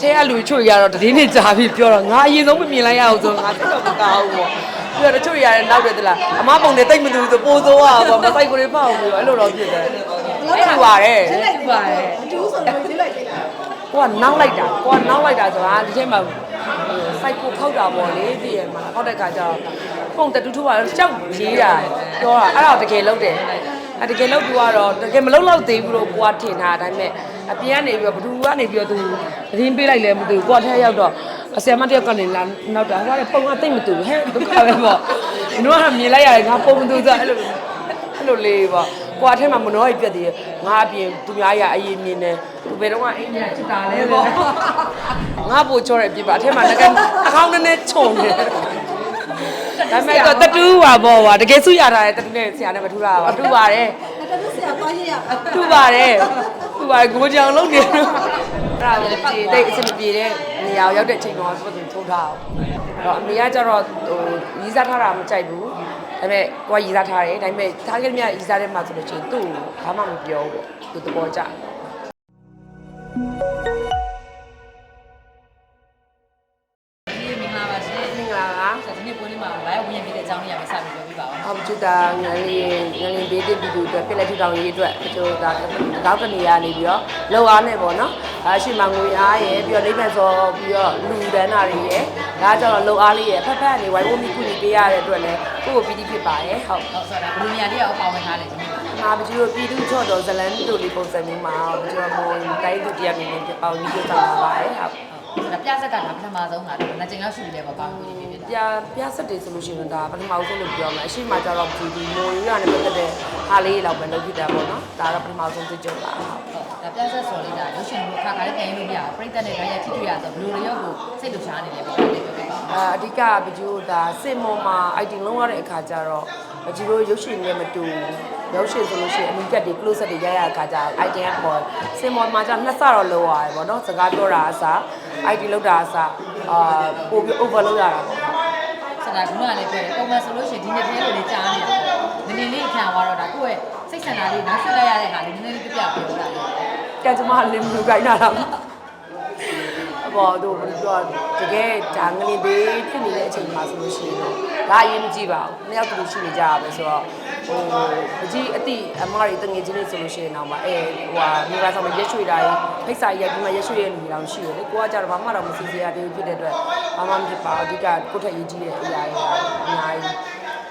ထဲကလူချို့ရတော့တည်င်းနေကြာပြီပြောတော့ငါအရင်ဆုံးမမြင်လိုက်ရအောင်ဆိုငါသိတော့မကောင်းဘူးပေါ့ပြီးတော့တချို့ရတယ်နောက်တယ်သလားအမပုံတွေတိတ်မတူဘူးဆိုပိုးစိုးอ่ะပေါ့မဆိုင်ကိုတွေဖောက်ပြီးတော့အဲ့လိုတော့ဖြစ်တယ်အဲ့လိုပါတယ်လိုက်ပါတယ်အတူဆိုလို့ရေးလိုက်တယ်ကိုကနောက်လိုက်တာကိုကနောက်လိုက်တာဆိုတာဒီထဲမှာစိုက်ကိုခောက်တာပေါ့လေသိရမှာခောက်တဲ့ခါကျတော့ပုံတတူးထူပါတော့ကြောက်ရေးတာပြောတာအဲ့ဒါတကယ်လုံးတယ်အတကယ်လုံးသူကတော့တကယ်မလုံးတော့သေးဘူးလို့ကိုကထင်တာဒါပေမဲ့ အပြင်ကနေပြီးတော့ဘသူကနေပြီးတော့သူသတင်းပေးလိုက်လဲမသိဘူးကိုကထဲရောက်တော့အဆရာမတယောက်ကနေလာနောက်တာဟိုကပုံကတိတ်မတူဘူးဟဲ့ဒုက္ခပဲပေါ့ကျွန်တော်ကမြင်လိုက်ရတယ်ငါပုံမတူစားအဲ့လိုအဲ့လိုလေးပေါ့ကိုကထဲမှာမနှောကြီးပြက်သေးတယ်ငါအပြင်သူများရအရင်မြင်တယ်သူဘယ်တော့မှအိမ်ကြီးချစ်တာလဲပေါ့ငါပို့ချောတဲ့အပြစ်ပါအထက်မှာလည်းအကောင်းနဲ့နဲ့ခြုံနေဒါပေမဲ့တော့တတူးပါပေါ့ကွာတကယ်စုရတာလေတတူးနဲ့ဆရာနဲ့မထူတာပါတူပါတယ်အဲ့ဒါဆရာသွားရရပါတူပါတယ်တူ ပါတယ်ကိုကြောင်လုံးနေတော့အဲ့ဒါကိုပြေတိတ်အဆင်မပြေတဲ့နေရာကိုရောက်တဲ့အချိန်တော့သူ့ကိုထုံးထားအောင်အဲ့တော့အမေကကျတော့ဟိုရီးစားထားတာမကြိုက်ဘူးဒါပေမဲ့ကိုကရီးစားထားတယ်ဒါပေမဲ့ထားခဲ့မြရီးစားတဲ့မှာဆိုလို့ရှိရင်သူ့ကိုဘာမှမပြောဘူးပေါ့သူသဘောကျတယ် ပါဦးအောက်ကျတာငလင်းငလင်းဘေးတစ်ပြည်သူအတွက်ပြလက်ထူထောင်ရေးအတွက်အကျိုးဒါတောက်တနေရနေပြီးတော့လောအားနဲ့ပေါ့နော်အဲရှိမှငွေအားရယ်ပြီးတော့လိမ့်မဲ့စောပြီးတော့လူဒန်းတာတွေရယ်ဒါကြောင့်လောအားလေးရယ်ဖက်ဖက်နေဝိုင်းဝန်းပြီးကုညီပေးရတဲ့အတွက်လည်းကိုယ့်ကိုပီတိဖြစ်ပါရယ်ဟုတ်ဟုတ်ဆိုတော့ဘယ်လိုနေရာလေးရောပါဝင်ထားလဲဒီနေ့မာပကြီးတို့ပြည်သူ့ချော့တော်ဇလန်တို့လေးပုံစံမျိုးမှာကျွန်တော်မို့တိုင်းသူတရားမြင်နေပြအောင်ပြီးတော့တာပါရယ်ဟုတ် ဆိုတော့ပြဆက်ကဒါပထမဆုံးလာတယ်နှစ်ကြိမ်လောက်ရှိပြီလေပေါ့ပါဝင်ပြီးပြပြပြပြဆက်တယ်ဆိုလို့ရှိရင်ဒါပထမဆုံးလို့ပြောမှာအရှိမကြတော့ဒီဒီမိုးရင်းနဲ့ပတ်သက်တဲ့ဟာလေးလောက်ပဲလုပ်ဖြစ်တာပေါ့နော်ဒါတော့ပထမဆုံးသိကြပါဟုတ်ဟုတ်ဒါပြဆက်ဆိုလေးဒါရုပ်ရှင်လို့ခါခါလေးပြန်လို့မရဘူးပြိတ္တနဲ့တိုင်းရထိတွေ့ရဆိုဘယ်လိုရောကိုစိတ်လှရှားနေလဲပေါ့လေပြောပြပါဦးအာအဓိကဗီဒီယိုဒါစင်မော်မှာ item လုံးရတဲ့အခါကျတော့ဗီဒီယိုရုပ်ရှင်နဲ့မတူ ရုပ်ရှင်ဆိုလို့ရှိရင်အမိကတ်တွေ close up တွေရရအခါကျ item ကပေါ်စင်မော်မှာကျနှစ်ဆတော့လောရတယ်ပေါ့နော်စကားပြောတာအစား item လောက်တာအစားအာပိုပြီး over လောက်ရတာပေါ့ဆိုတော့ခုနကလည်းပြောတယ်ပုံမှန်ဆိုလို့ရှိရင်ဒီနေ့တည်းလိုလေးကြားနေတာပေါ့နည်းနည်းလေးခံသွားတော့ဒါကိုယ့်ရဲ့စိတ်ဆန္ဒလေးနောက်ဆက်လိုက်ရတဲ့ဟာလေးနည်းနည်းလေးပြပြပြောတာလေကဲကျမလင်းလူကိုင်းတာတော့အပေါ်တို့ဘယ်လိုပြောတကယ်ဒါငလင်ဘေးဖြစ်နေတဲ့အချိန်မှာဆိုလို့ရှိရင် တော့ဒါအရင်မကြည့်ပါဘူးနှစ်ယောက်တူတူရှိနေကြရပဲဆိုတော့ဟိုအကြီးအတိအမတွေတငယ်ချင်းတွေဆိုလို့ရှိရင်တော့မအဲဟိုဟာမိဘဆောင်မှာရက်ရွှေတာကြီးဖိတ်စာရိုက်ပြီးမှရက်ရွှေရဲ့လူတွေတောင်ရှိတယ်လေကိုကကြတော့ဘာမှတော့မစီစီရသေးဘူးဖြစ်တဲ့အတွက်ဘာမှမဖြစ်ပါဘူးအဓိကကိုယ့်ထက်ရေးကြီးတဲ့အရာတွေအများကြီး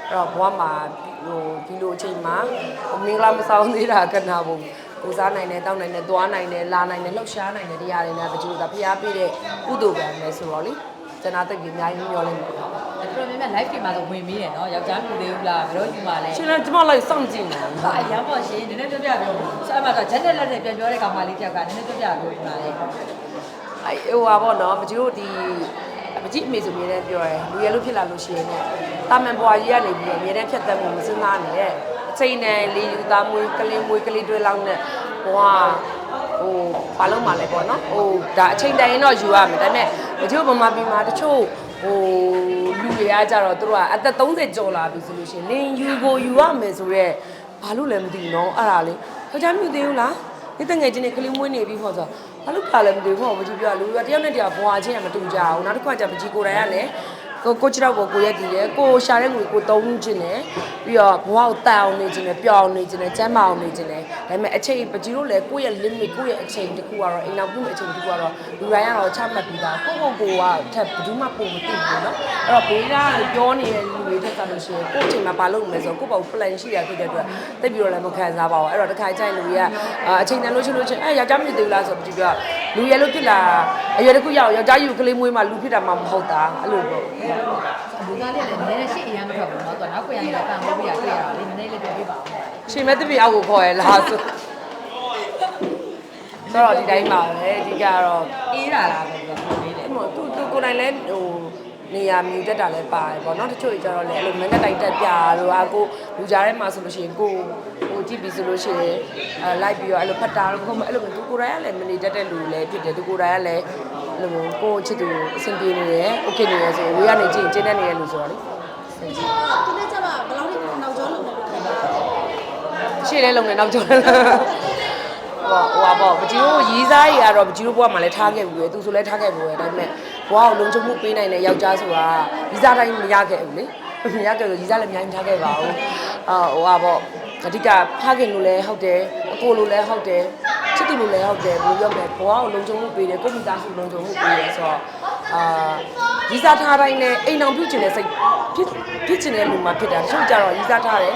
အဲ့တော့ဘဝမှာဟိုဒီလိုအချိန်မှာမင်္ဂလာမဆောင်သေးတာကနာဖို့ကိုစားနိုင်တယ်တောက်နိုင်တယ်သွားနိုင်တယ်လာနိုင်တယ်လှုပ်ရှားနိုင်တယ်တရားတွေနဲ့တချို့ကဖျားပြတဲ့ကုသိုလ်ကံပဲဆိုတော့လေကျွန်တော်တိတ်ပြီးအများကြီးမျှော်လင့်ပါတော်တော်များများ live တွေမှာဆိုဝင်ပြီးတယ်နော်ယောက်ျားလူသေးဘူးလားဘယ်တော့ဒီမှာလဲရှင်လည်းကျမလိုက်စောင့်ကြည့်နေတယ်ဟာအရန်ပေါ့ရှင်နည်းနည်းပြပြပြောဆိုအမှတော့ဂျက်နဲ့လက်နဲ့ပြန်ပြောတဲ့ကောင်မလေးတယောက်ကနည်းနည်းပြပြပြောဒီမှာလေအဲဟိုပါပေါ့နော်မကြီးတို့ဒီမကြီးအမေဆိုအမြဲတမ်းပြောတယ်လူရလို့ဖြစ်လာလို့ရှိရင်တော့တာမန်ဘွားကြီးကနေပြီးတော့အမြဲတမ်းဖြတ်တတ်မှုမစင်းသားနေတဲ့အချိန်နဲ့လေယူသားမွေးကလေးမွေးကလေးတွေလောက်နဲ့ဘွားဟိုဘာလို့မှလဲပေါ့နော်ဟိုဒါအချိန်တိုင်ရင်တော့ယူရမယ်ဒါပေမဲ့မကြီးတို့ဗမာပြည်မှာတချို့ ဟိုလူတွေကကြတော့သူတို့ကအသက်30ကျော်လာပြီဆိုလို့ရှိရင်လင်ယူကိုယူရမယ်ဆိုတော့ဘာလို့လဲမသိဘူးနော်အဲ့ဒါလေခေါင်းချမ်းမြူသေးဘူးလားဒီတငယ်ချင်းတွေကလေးမွေးနေပြီဟောဆိုဘာလို့ပါလဲမသိဘူးဟောမကြည့်ပြလူကတယောက်နဲ့တယောက်ဘွာချင်းကမတူကြဘူးနောက်တစ်ခါကျပကြီးကိုယ်တိုင်ကလည်း ကိုကိုချတော့ကိုကိုရက်တည်တယ်ကိုရှာတဲ့ငွေကိုသုံးခြင်းတယ်ပြီးတော့ဘဝကိုတန်အောင်နေခြင်းတယ်ပျော်အောင်နေခြင်းတယ်ကျမ်းမာအောင်နေခြင်းတယ်ဒါပေမဲ့အချိန်ပကြီးတို့လည်းကိုယ့်ရဲ့ limit ကိုယ့်ရဲ့အချိန်တစ်ခုကတော့အိမ်အောင်ပြုအချိန်တစ်ခုကတော့လူတိုင်းကတော့ချမှတ်ပြီးသားကိုယ့်ကိုယ်ကိုကထပ်ဘယ်သူမှပုံမသိဘူးเนาะအဲ့တော့ဘေးကပြောနေတဲ့လူတွေထက်ကလို့ရှိရင်ကိုယ့်အချိန်မှာမလုပ်မလဲဆိုတော့ကိုယ့်ဘော plan ရှိရဖြစ်တဲ့အတွက်တိတ်ပြီးတော့လည်းမခံစားပါဘူးအဲ့တော့တစ်ခါကျရင်လူကြီးကအချိန်တန်လို့ရှိလို့ချင်းအဲယောက်ျားမဖြစ်သေးဘူးလားဆိုတော့ကြည့်ပြ လူရဲလို့ဖြစ်လာအရွယ်တစ်ခုရောက်ယောက်ျားယူကလေးမွေးမှလူဖြစ်တာမှမဟုတ်တာအဲ့လိုပေါ့ လူသားလေးလည်းနည်းနည်းရှေ့အရန်မထွက်ဘူးเนาะသူကနောက်ကိုရရင်လည်းပန်ဖို့ပြရတွေ့ရတာလေနည်းနည်းလေးပြောပြပါဦး ရှင်မဲတပီအောက်ကိုခေါ်ရလားဆိုဆိုတော့ဒီတိုင်းပါပဲအဓိကတော့ အေးတာလားပဲပြောလေးလေ အဲ့မို့သူသူကိုယ်တိုင်လည်းဟိုနေရာမြူတက်တာလည်းပါတယ်ပေါ့နော်တချို့ကျတော့လည်းအဲ့လိုမင်းနဲ့တိုက်တက်ပြလို့ဟာကိုလူကြားထဲမှာဆိုလို့ရှိရင်ကိုဟို ကြည့်ပြီးဆိုလို့ရှိရင်အဲလိုက်ပြီးတော့အဲ့လိုဖတ်တာတော့ကိုမအဲ့လိုသူကိုယ်တိုင်ကလည်းမနေတတ်တဲ့လူလည်းဖြစ်တယ်သူကိုယ်တိုင်ကလည်းအဲ့လိုကိုချစ်သူအဆင်ပြေနေတယ်โอเคနေရဆိုဝေးကနေကြည့်ရင်ကျင်းတတ်နေတဲ့လူဆိုတော့လေ ဒီနေ့ကျမှဘယ်လောက်ထိနောက်ကျော်လို့မဟုတ်ဘူး ရှေ့လဲလုံနေနောက်ကျော်လဲ ဟိုဟိုပါပေါ့ပကြီးတို့ရီးစားကြီးကတော့ပကြီးတို့ဘဝမှာလည်းထားခဲ့ဘူးလေသူဆိုလည်းထားခဲ့ဘူးလေဒါပေမဲ့ဘဝကိုလုံခြုံမှုပေးနိုင်တဲ့ယောက်ျားဆိုတာရီးစားတိုင်းမရခဲ့ဘူးလေမရခဲ့လို့ရီးစားလည်းအများကြီးထားခဲ့ပါဘူးအာဟိုပါပေါ့ အဓိကဖခင်လို့လည်းဟုတ်တယ်အကိုလို့လည်းဟုတ်တယ်ချစ်သူလို့လည်းဟုတ်တယ်ဘယ်လိုပြောမလဲဘဝကိုလုံခြုံမှုပေးတယ်ကိုယ့်မိသားစုလုံခြုံမှုပေးတယ်ဆိုတော့အာရီးစားထားတိုင်းလည်းအိမ်အောင်ပြုတ်ချင်တဲ့စိတ်ဖြစ်ဖြစ်ချင်တဲ့လူမှဖြစ်တာတချို့ကြတော့ရီးစားထားတယ်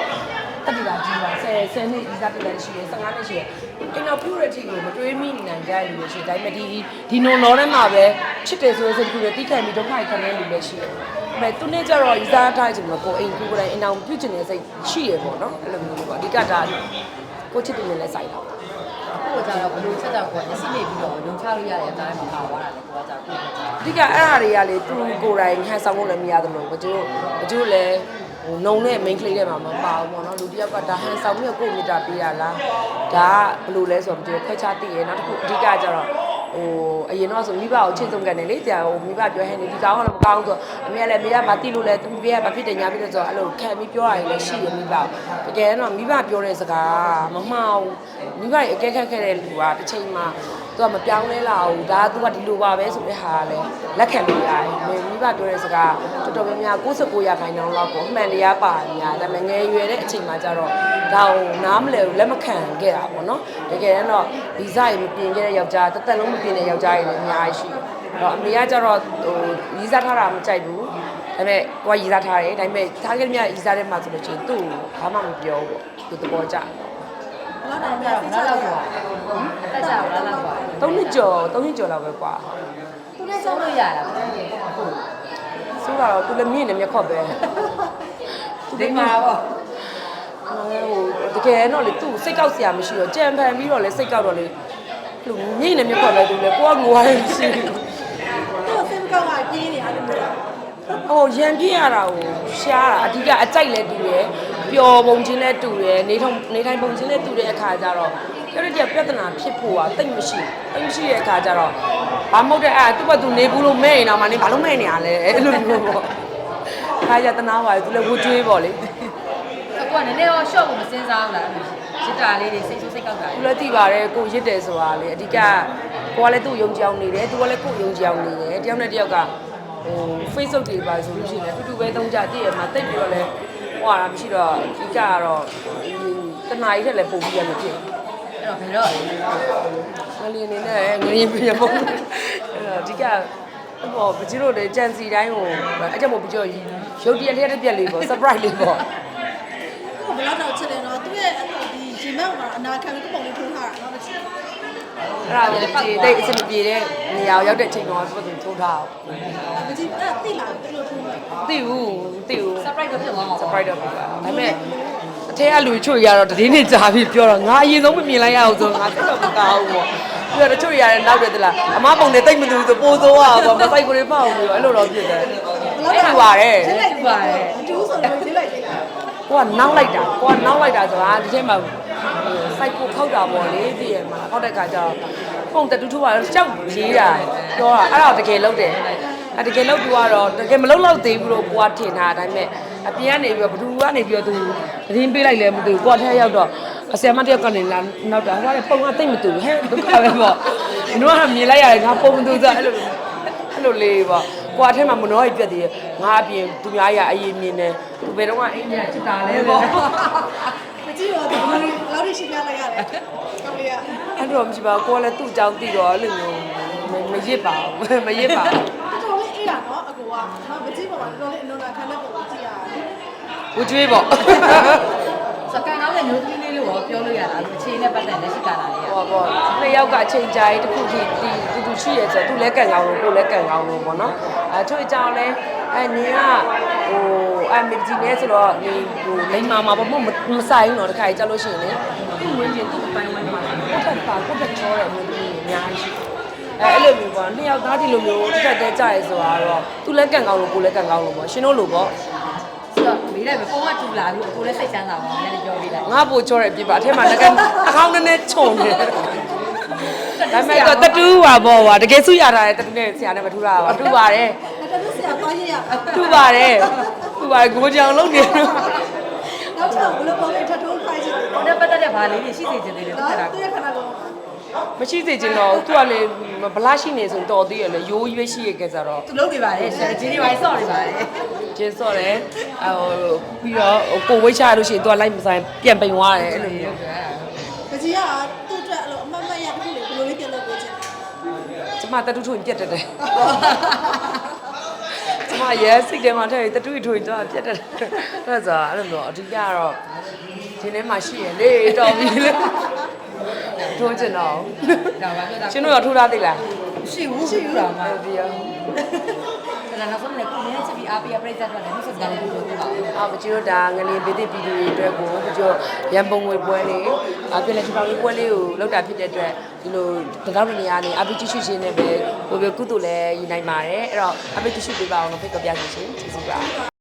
တက်တလာကြီးပါ10 10နှစ်ဒီစားတက်လာရှိတယ်15နှစ်ရှိတယ်အင်တော့ purity ကိုမတွေးမိနိုင်ကြလူတွေရှိတယ်ဒါပေမဲ့ဒီဒီနိုလောထဲမှာပဲချစ်တယ်ဆိုတဲ့စိတ်ကူတွေတိခိုင်ပြီးဒုက္ခခံနေလူတွေရှိတယ်ဒါပေ မဲ့သူနဲ့ကြတော့ဤစားထားချင်မှာကိုအိမ်ကူကိုယ်တိုင်အင်အောင်ပြုတ်ချင်တဲ့စိတ်ရှိရပေါ့နော်အဲ့လိုမျိုးပေါ့အဓိကဒါကိုချစ်တယ်နဲ့လည်းဆိုင်တာပေါ့ကိုကကြတော့ဘလို့ချက်တော့ကိုအစီနေပြီးတော့လုံချလို့ရတဲ့အတိုင်းမှာပါသွားတာလေကိုကကြကိုကကြအဓိကအဲ့အရာတွေကလေသူကိုယ်တိုင်ဟန်ဆောင်ဖို့လည်းမရသလိုဘကျိုးဘကျိုးလည်းဟိုနှုံနဲ့ main clay ထဲမှာမပါဘူးပေါ့နော်လူတစ်ယောက်ကဒါဟန်ဆောင်ပြီးတော့ကိုယ်မီတာပေးရလားဒါကဘယ်လိုလဲဆိုတော့ဘကျိုးခွဲခြားသိရနောက်တစ်ခုအဓိကကျတော့ ဟိုအရင်တော့ဆိုမိဘကိုချစ်ဆုံးကန်တယ်လေကြာဟိုမိဘပြောဟဲ့နေဒီကောင်ကတော့မကောင်းဆိုအမေကလည်းမိဘမသိလို့လဲသူမိဘကဘာဖြစ်တယ်ညာဖြစ်တယ်ဆိုတော့အဲ့လိုခံပြီးပြောရတယ်လည်းရှိတယ်မိဘတကယ်တော့မိဘပြောတဲ့စကားမမှားဘူးမိဘရဲ့အကဲခက်ခဲ့တဲ့လူကတစ်ချိန်မှာသူကမပြောင်းလဲလာဘူးဒါကသူကဒီလိုပါပဲဆိုတဲ့ဟာကလည်းလက်ခံလို့ရတယ်မိဘပြောတဲ့စကား တော်တော်များများ69ရာခိုင်နှုန်းလောက်ကိုအမှန်တရားပါများဒါပေမဲ့ငယ်ရွယ်တဲ့အချိန်မှာကျတော့ဒါကိုနားမလည်ဘူးလက်မခံခဲ့တာပေါ့နော်တကယ်တော့ဗီဇရေမပြင်ခဲ့တဲ့ယောက်ျားတစ်သက်လုံးမပြင်တဲ့ယောက်ျားတွေလည်းအများကြီးရှိတယ်အဲ့တော့အမေကကျတော့ဟိုဗီဇထားတာမကြိုက်ဘူးဒါပေမဲ့ကိုကရည်စားထားတယ်ဒါပေမဲ့ထားခဲ့မြရည်စားတဲ့မှာဆိုလို့ချင်းသူ့ကိုဘာမှမပြောဘူးပေါ့သူသဘောကျတယ်ဘာသာအဲ့ပြဒါစိဘာတ်ချလောက်လို့ကွာတက်ကြဘာလောက်ကွာသုံးနှစ်ကျော်သုံးနှစ်ကျော်လောက်ပဲကွာသူနဲ့ဆုံးကြောက်လို့ရတာဟုတ် ဆိုတော့သူလည်းမြင့်နေမျက်ခွက်ပဲဒီမှာပေါ့ဟိုတကယ်တော့လေသူ့စိတ်ကောက်စရာမရှိတော့ကြံဖန်ပြီးတော့လေစိတ်ကောက်တော့လေလူမြင့်နေမျက်ခွက်ပဲသူလေကိုကငိုရတယ်ရှိတယ်သူ့စိတ်ကောက်ကပြင်းနေရတယ်လို့ဟိုရံပြင်းရတာကိုရှားတာအဓိကအကြိုက်လဲတူတယ် ပျော်ပုံချင်းလဲတူတယ်နေထုံနေထိုင်ပုံချင်းလဲတူတဲ့အခါကျတော့အဲ့ဒီကပြဿနာဖြစ်ဖို့อ่ะတိတ်မရှိတိတ်မရှိတဲ့အခါကျတော့ဘာမဟုတ်တဲ့အဲ့သူ့ဘသူနေဘူးလို့မဲ့ရင်တော့မှနေဘာလို့မဲ့နေရလဲအဲ့လိုမျိုးပေါ့ခါကြတနာပါလေသူလည်းဝှကျွေးပေါ့လေအကွာနည်းနည်းတော့ short ကိုမစင်းစားဘူးလားရစ်တာလေးတွေစိတ်ဆိုးစိတ်ကောက်တာသူလည်းသိပါတယ်ကိုရစ်တယ်ဆိုတာလေအဓိကကိုကလည်းသူ့ယုံကြည်အောင်နေတယ်သူကလည်းကိုယုံကြည်အောင်နေတယ်တယောက်နဲ့တယောက်ကဟို Facebook တွေပါဆိုလို့ရှိရင်လည်းတူတူပဲသုံးကြတည့်ရမှာတိတ်ပြီးတော့လဲ ဟိုဟာမရှိတော့အဓိကကတော့တနားကြီးထက်လည်းပုံပြီးရမှာဖြစ်အဲ့တော့ဘယ်တော့ငလျင်နေနဲ့ငလျင်ပြပုံအဲ့တော့အဓိကဟိုပကြီးတို့လေကြံစီတိုင်းဟိုအဲ့ကြောင့်မို့ပကြီးတို့ရုပ်တရက်လျက်တစ်ပြက်လေးပေါ့ surprise လေးပေါ့သူ့ဘလောက်တော့ချစ်တယ်နော်သူ့ရဲ့ဒီရှင်မောက်မှာအနာခံပြီးပုံလေးထိုးထားတာနော်မချစ် အဲ့ဒါကိုကြည်တိတ်အဆင်မပြေတဲ့နေရာကိုရောက်တဲ့အချိန်တော့သူကသူထိုးထားအောင်မကြည့်အဲ့တိလာတယ်လို့ထိုးမှာမသိဘူးမသိဘူး surprise တော့ဖြစ်သွားမှာပေါ့ surprise တော့ပြပါဒါပေမဲ့အထက်ကလူချို့ရတော့တည်င်းနေကြာပြီပြောတော့ငါအရင်ဆုံးမမြင်လိုက်ရအောင်ဆိုငါတက်တော့မကောင်းဘူးပေါ့ပြီးတော့တချို့ရတယ်နောက်တယ်သလားအမပုံနဲ့တိတ်မတူဘူးဆိုပိုးစိုးอ่ะပေါ့မဆိုင်ကိုတွေဖောက်ပြီးတော့အဲ့လိုတော့ဖြစ်တယ်အဲ့လိုပါတယ်ရှင်းလိုက်ပါတယ်အတူဆိုတော့ရှင်းလိုက်သေးလား ကိုကနောက်လိုက်တာကိုကနောက်လိုက်တာဆိုတာဒီထဲမှာစိုက်ကိုခောက်တာပေါ့လေသိရမှာခောက်တဲ့ခါကျတော့ပုံတတူတူပါကြောက်ရေးတာပြောတာအဲ့ဒါတကယ်လုပ်တယ်အဲ့တကယ်လုပ်သူကတော့တကယ်မလုပ်တော့သေးဘူးလို့ကိုကထင်တာဒါပေမဲ့အပြင်ကနေပြီးတော့ဘသူကနေပြီးတော့သူသတင်းပေးလိုက်လဲမသိဘူးကိုကထဲရောက်တော့အဆရာမတယောက်ကနေလာနောက်တာဟိုကလည်းပုံကတိတ်မတူဘူးဟဲ့ဒုက္ခပဲပေါ့ဒီတော့ကမြင်လိုက်ရတယ်ငါပုံမတူစားအဲ့လိုအဲ့လိုလေးပေါ့ ကိုကထဲမှာမနှောကြီးပြက်သေးတယ်ငါအပြင်သူများရအရေးမြင်တယ်သူဘယ်တော့မှအိမ်ကြီးချစ်တာလဲပေါ့မကြည့်တော့ဒီလိုလောက်ရှင်းပြလိုက်ရတယ်ဟုတ်လေရအဲ့တော့မရှိပါဘူးကိုကလည်းသူ့အကြောင်းသိတော့အဲ့လိုမျိုးမမရစ်ပါဘူးမရစ်ပါဘူးတော်တော်လေးအေးတာနော်အကူကမကြည့်ပါဘူးတော်တော်လေးအလုံးနာခံတဲ့ပုံကိုကြည့်ရတယ်ဝကျွေးပေါ့စကန်ကောင်းတဲ့မျိုးသမီးလေးလို့ပြောလို့ရတာအခြေနဲ့ပတ်သက်လက်ရှိကာလာလေးကဟောပေါ့နှစ်ယောက်ကအချိန်ကြာရေးတစ်ခုထိဒီတူတူ ရှိရဲဆိုတော့သူလည်းကန်ကောင်းလို့ကိုလည်းကန်ကောင်းလို့ပေါ့နော်အဲသူအကြောင်းလဲအဲနင်းကဟိုအမေကြီးနဲ့ဆိုတော့ဒီဟိုလိမ္မာမှာပေါ့မမဆိုင်ဘူးတော့တခါကြီးကြောက်လို့ရှိရင်လေသူ့ဝင်ချင်းသူ့အပိုင်းဝိုင်းမှာကိုယ့်ထက်ပါကိုယ့်ထက်ချောတဲ့အမျိုးသမီးတွေအများကြီးရှိအဲအဲ့လိုမျိုးပေါ့နှစ်ယောက်သားဒီလိုမျိုးတစ်ထက်တည်းကြာရဲဆိုတာတော့သူလည်းကန်ကောင်းလို့ကိုလည်းကန်ကောင်းလို့ပေါ့ရှင်တို့လိုပေါ့ဆိုတော့မေးလိုက်ပဲပုံကတူလာပြီးကိုလည်းစိတ်ချမ်းသာပါမယ်လည်းပြောပြလိုက်ငါပိုချောတဲ့အပြစ်ပါအထက်မှာငါကအကောင်းနဲ့နဲ့ခြုံနေတယ် ဒါပေမဲ့တော့တတူးပါပေါ့ကွာတကယ်စုရတာလေတတူးနဲ့ဆရာနဲ့မထူတာပါတူပါတယ်အဲ့ဒါဆရာသွားရရတူပါတယ်တူပါတယ်ကိုကြောင်လုံးနေလို့နောက်ထပ်ဘယ်လိုပုံလေးထပ်ထိုးခိုင်းချင်လဲဟိုတဲ့ပတ်သက်တဲ့ဘာလေးတွေရှိစေချင်သေးတယ်သူနော်ကတာသူရဲ့ခန္ဓာကိုယ်မရှိစေချင်တော့သူကလေဘလားရှိနေဆိုရင်တော်သေးရလေရိုးရွေးရှိရခဲ့ကြတော့သူလုပ်နေပါတယ်ဆရာကြီးတွေပိုင်းစော့နေပါတယ်ကျင်းစော့တယ်ဟိုပြီးတော့ကိုဝိတ်ချရလို့ရှိရင်သူကလိုက်မဆိုင်ပြန်ပိန်သွားတယ်အဲ့လိုမျိုးပကြီးကသူ့အတွက် မတတူးထွင်ပြတ်တက်တယ်ကျမရဲစိတ်ထဲမှာထည့်တတူးထွင်တော့ပြတ်တက်တယ်အဲ့ဒါဆိုအဲ့လိုမျိုးအဓိကကတော့ဒီထဲမှာရှိရလေတော်ပြီလေထိုးချင်တော့ဒါပါပြောတာရှင်တို့ရောထိုးထားသေးလားရှိဘူးရှိဘူးတော့မှာဟုတ်ပြီ ရောဒါနောက်ဆုံးလည်းကိုနည်းချစ်ပြီးအားပေးရပြိတ္တတွေလည်းမိတ်ဆက်စကားလေးပြောပြပါဦးအာမကျတို့ဒါငလင်ဘေးတိပြည်သူတွေအတွက်ကိုမကျရန်ပုံငွေပွဲလေးအပြည့်လက်ချောင်းလေးပွဲလေးကိုလောက်တာဖြစ်တဲ့အတွက်ဒီလိုတကောက်တနေရာနေအပိကြည့်ရှုခြင်းနဲ့ပဲဟိုပဲကုသိုလ်လည်းယူနိုင်ပါတယ်အဲ့တော့အပိကြည့်ရှုပေးပါအောင်လို့ဖိတ်ခေါ်ပြစီရှင်ကျေးဇူးပါ